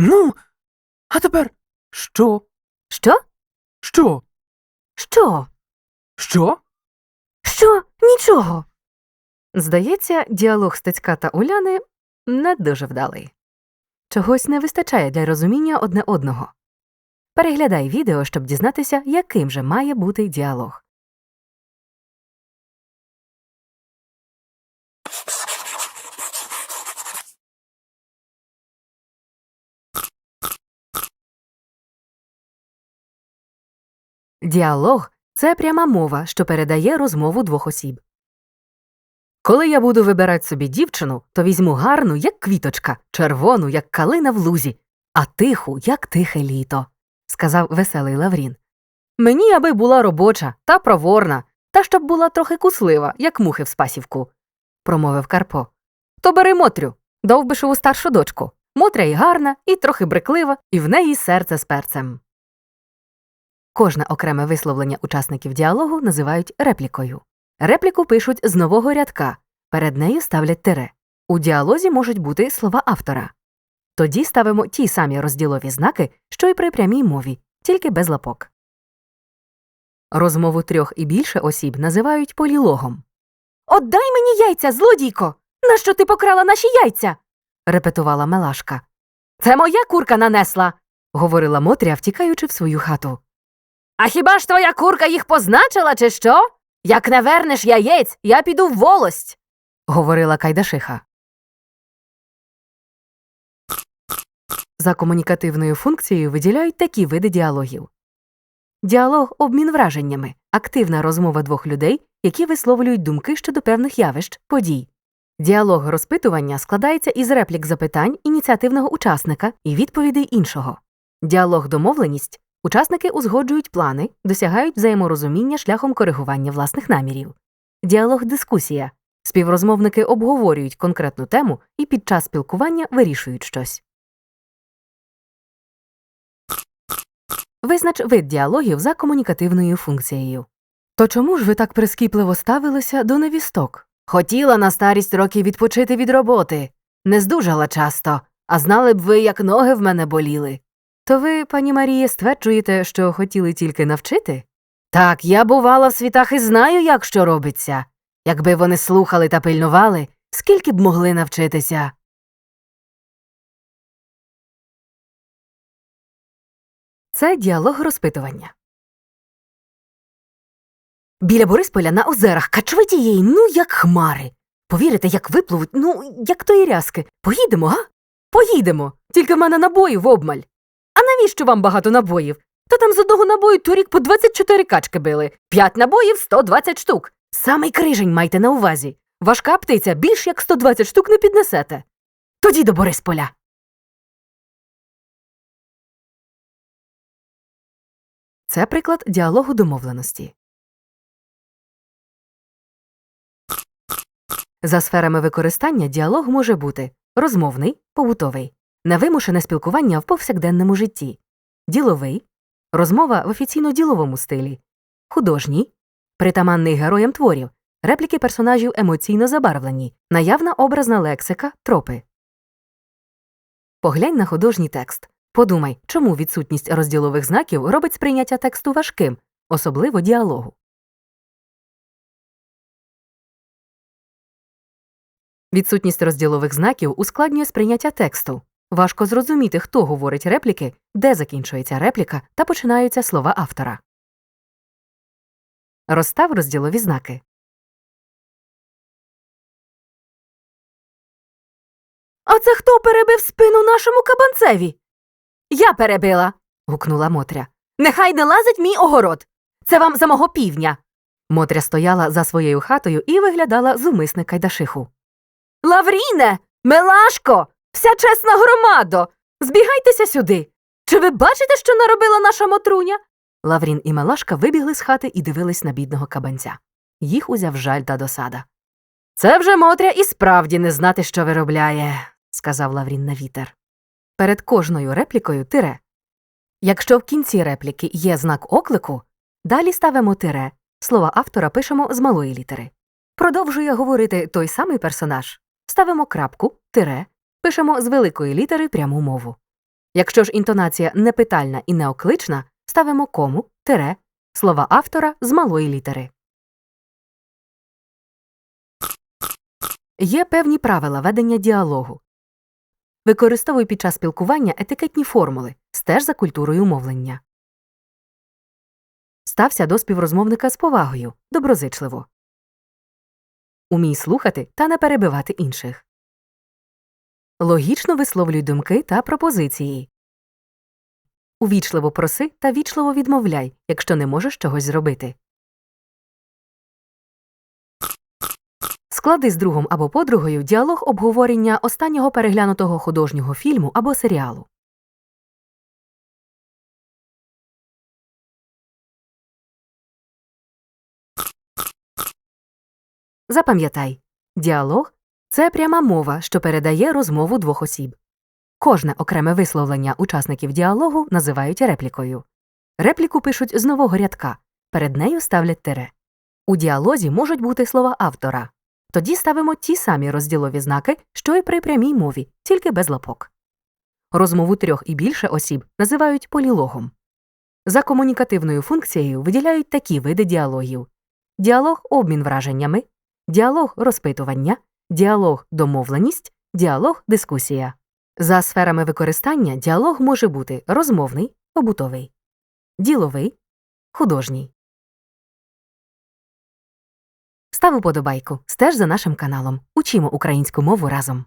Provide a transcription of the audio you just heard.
Ну, а тепер що? Що? Що? Що? Що? Що? Нічого. Здається, діалог Стецька та Уляни не дуже вдалий. Чогось не вистачає для розуміння одне одного. Переглядай відео, щоб дізнатися, яким же має бути діалог. Діалог це пряма мова, що передає розмову двох осіб. Коли я буду вибирати собі дівчину, то візьму гарну, як квіточка, червону, як калина в лузі, а тиху, як тихе літо, сказав веселий Лаврін. Мені аби була робоча та проворна, та щоб була трохи куслива, як мухи в спасівку, промовив Карпо. То бери Мотрю, довбишеву старшу дочку. Мотря й гарна, і трохи бриклива, і в неї серце з перцем. Кожне окреме висловлення учасників діалогу називають реплікою. Репліку пишуть з нового рядка, перед нею ставлять тире. У діалозі можуть бути слова автора. Тоді ставимо ті самі розділові знаки, що й при прямій мові, тільки без лапок. Розмову трьох і більше осіб називають полілогом. Отдай мені яйця, злодійко! Нащо ти покрала наші яйця? репетувала Мелашка. Це моя курка нанесла, говорила Мотря, втікаючи в свою хату. А хіба ж твоя курка їх позначила, чи що? Як не вернеш яєць, я піду в волость, говорила Кайдашиха. За комунікативною функцією виділяють такі види діалогів. Діалог обмін враженнями активна розмова двох людей, які висловлюють думки щодо певних явищ, подій. Діалог розпитування складається із реплік запитань ініціативного учасника і відповідей іншого. Діалог домовленість Учасники узгоджують плани, досягають взаєморозуміння шляхом коригування власних намірів. Діалог дискусія. Співрозмовники обговорюють конкретну тему і під час спілкування вирішують щось. Визнач вид діалогів за комунікативною функцією. То чому ж ви так прискіпливо ставилися до невісток? Хотіла на старість років відпочити від роботи. Не здужала часто, а знали б ви, як ноги в мене боліли. То ви, пані Маріє, стверджуєте, що хотіли тільки навчити? Так, я бувала в світах і знаю, як що робиться. Якби вони слухали та пильнували, скільки б могли навчитися. Це діалог розпитування. Біля Борисполя на озерах качвитієї, ну, як хмари. Повірите, як випливуть, ну, як тої рязки. Поїдемо, га? Поїдемо. Тільки в мене набоїв обмаль. А навіщо вам багато набоїв? Та там з одного набою торік по 24 качки били. П'ять набоїв 120 штук. Самий крижень майте на увазі. Важка птиця більш як 120 штук не піднесете. Тоді до Борисполя. Це приклад діалогу домовленості. За сферами використання діалог може бути розмовний, побутовий, невимушене спілкування в повсякденному житті, діловий, розмова в офіційно-діловому стилі, художній, притаманний героям творів, репліки персонажів емоційно забарвлені, наявна образна лексика, тропи. Поглянь на художній текст. Подумай, чому відсутність розділових знаків робить сприйняття тексту важким, особливо діалогу. Відсутність розділових знаків ускладнює сприйняття тексту. Важко зрозуміти, хто говорить репліки, де закінчується репліка та починаються слова автора. Розстав розділові знаки. А це хто перебив спину нашому кабанцеві? Я перебила. гукнула Мотря. Нехай не лазить мій огород. Це вам за мого півня. Мотря стояла за своєю хатою і виглядала зумисне кайдашиху. Лавріне, Мелашко, вся чесна громадо. Збігайтеся сюди. Чи ви бачите, що наробила наша мотруня? Лаврін і Мелашка вибігли з хати і дивились на бідного кабанця. Їх узяв жаль та досада. Це вже Мотря і справді не знати, що виробляє, сказав Лаврін на вітер. Перед кожною реплікою тире. Якщо в кінці репліки є знак оклику, далі ставимо тире, слова автора пишемо з малої літери. Продовжує говорити той самий персонаж, ставимо крапку, тире, пишемо з великої літери пряму мову. Якщо ж інтонація непитальна і неоклична, ставимо кому, тире, слова автора з малої літери. Є певні правила ведення діалогу. Використовуй під час спілкування етикетні формули, стеж за культурою мовлення. Стався до співрозмовника з повагою, доброзичливо. Умій слухати та не перебивати інших. Логічно висловлюй думки та пропозиції. Увічливо проси та вічливо відмовляй, якщо не можеш чогось зробити. Склади з другом або подругою діалог обговорення останнього переглянутого художнього фільму або серіалу. Запам'ятай, діалог це пряма мова, що передає розмову двох осіб. Кожне окреме висловлення учасників діалогу називають реплікою. Репліку пишуть з нового рядка, перед нею ставлять тире. У діалозі можуть бути слова автора. Тоді ставимо ті самі розділові знаки, що й при прямій мові, тільки без лапок. Розмову трьох і більше осіб називають полілогом. За комунікативною функцією виділяють такі види діалогів: діалог обмін враженнями, діалог розпитування, діалог домовленість, діалог дискусія. За сферами використання діалог може бути розмовний, побутовий, діловий, художній. Став уподобайку, стеж за нашим каналом. Учимо українську мову разом.